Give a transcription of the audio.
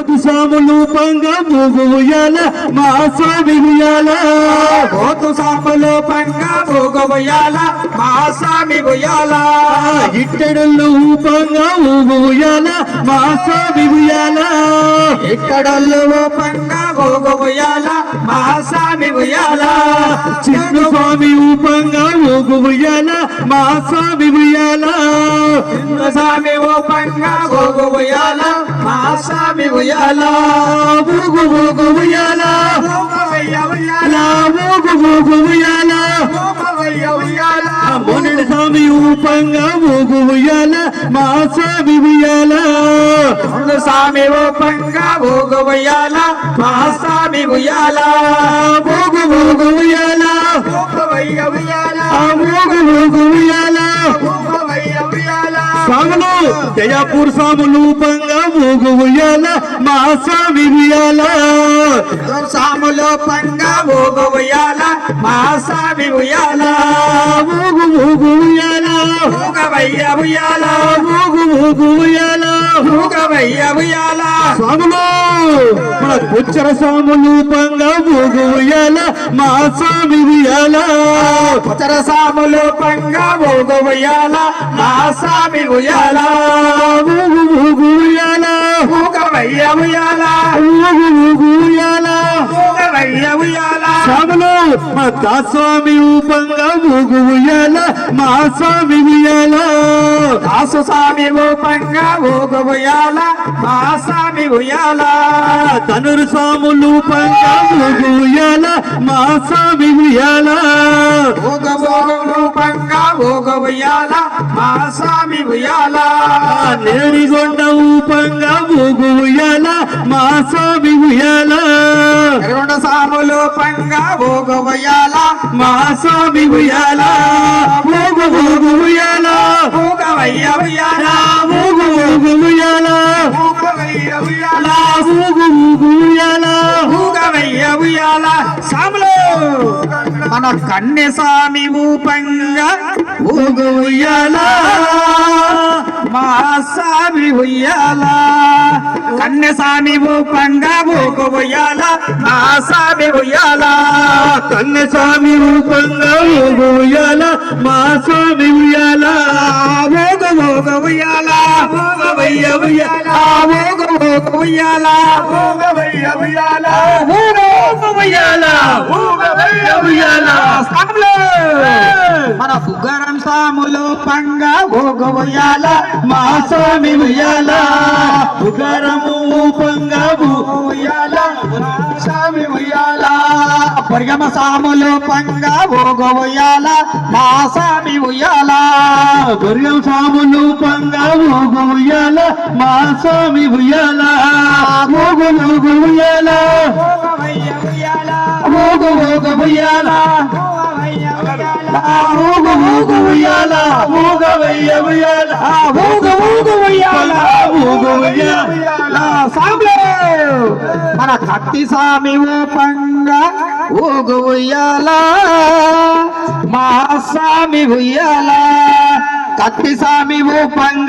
సాములు పంగ మూగు ఉయ్యాల మా స్వామి ఉయ్యాల కోతు సాములు పంగ భోగబోయాల మా స్వామి ఊపంగ ఊగు ఉయ్యాల మా స్వామి ఉయ్యాల ఇక్కడల్లు పంగ భోగబోయాల మా స్వామి బుయాల చిన్న స్వామి ఊపంగ ఊగు ఉయ్యాల మా స్వామి ఉయ్యాల స్వామి ఓ పంగ భోగబోయాల మా స్వామి బుయాల ఊగు ఊగు ఉయ్యాల భోగవయ్య ఉయ్యాల లా ఊగు ఊగు ఉయ్యాల భోగవయ్య ఉయ్యాల మొన్నటి స్వామి ఊపంగ ఊగు ఉయ్యాల మా స్వామి ఉయ్యాల రెండు స్వామి ఓ పంగ భోగబోయాల మా స్వామి బుయాల ఊగు ఊగు ఉయ్యాల భోగవయ్య ఉయ్యాల ఆ ఉయ్యాల ఉయ్యాల స్వాములు జయపూర్ స్వాములు పంగ ఊగు ఉయ్యాల మా స్వామి ఉయ్యాల? సాములో పంగ భోగవయ్యాల మా స్వామి ఉయ్యాల? ఊగు ఊగు ఉయ్యాల భోగవయ్య ఉయ్యాల ఊగు ఊగు ఉయ్యాల భోగవయ్య ఉయ్యాల స్వాములు మన బుచ్చర స్వాములు పంగ ఉయ్యాల మా స్వామి ఉయ్యాల ఉత్తర సాములో పంగ భోగవయ్యాల మా స్వామి ఉయ్యాల ఉయ్యాల ఉయ్యాల ఉయ్యాల ఉయ్యాల స్వాములు మా దాస్వామి ఊపంగా ఊగు ఉయ్యాల మా స్వామి ఉయ్యాల. దాసు స్వామి ఓ పంగ భోగవయ్యాల మా స్వామి ఉయ్యాల. తనురు స్వాములు పంగా ఊగు ఉయ్యాల మా స్వామి ఉయ్యాల. భోగ భోగములు పంగ భోగవయ్యాల మా స్వామి ఉయ్యాల. నేడిగొండ ఊగు ఉయ్యాల మా స్వామి ఉయ్యాల ఎర్రగొండ సాములు పంగ భోగవయ్యాల. మా స్వామి ఉయ్యాల ఊగు ఊగు ఉయ్యాల భోగవయ్య ఉయ్యాల ఊగు ఊగు ఉయ్యాల ఉయ్యాల ఊగు ఊగు ఉయ్యాల ఉయ్యాల సాములు మన కన్నె స్వామి ఊపంగ ఊగు ఉయ్యాల మా స్వామి ఉయ్యాల కన్నెసామి స్వామి ఊకు ఉయ్యాల నా సామి ఉయ్యాల కన్నెసామి రూపంగా ఊగు ఉయ్యాల మా స్వామి ఉయ్యాల. ఊగు భోగ ఉయ్యాల ఊగవయ్య ఉయ్యాల. ఊగు భోగ ఉయ్యాల ఊగవయ్య ఉయ్యాల. మన బుగ్గరం సాములు పంగ భోగ ఉయ్యాల మా స్వామి ఉయ్యాల? ఉగరము ఊపంగా ఊగు ఉయ్యాల స్వామి ఉయ్యాల? పరిగమ సాములు పంగ భోగ ఉయ్యాల మా స్వామి ఉయ్యాల? దుర్గం స్వాములు పంగా ఊగు ఉయ్యాల మా స్వామి ఉయ్యాల? ఊగు ఉయ్యాల? ఉయ్యాల? ఉయ్యాల? ఊగు ఊగు ఉయ్యాల? ఊగ వెయ్య ఉయ్యాల? ఊగు ఊగు ఉయ్యాల? ఊగు ఉయ్యాల? సాంబే! మన కత్తి స్వామి ఊపంగ ఊగు ఉయ్యాల? మా స్వామి ఉయ్యాల? కత్తి స్వామి ఊపంగ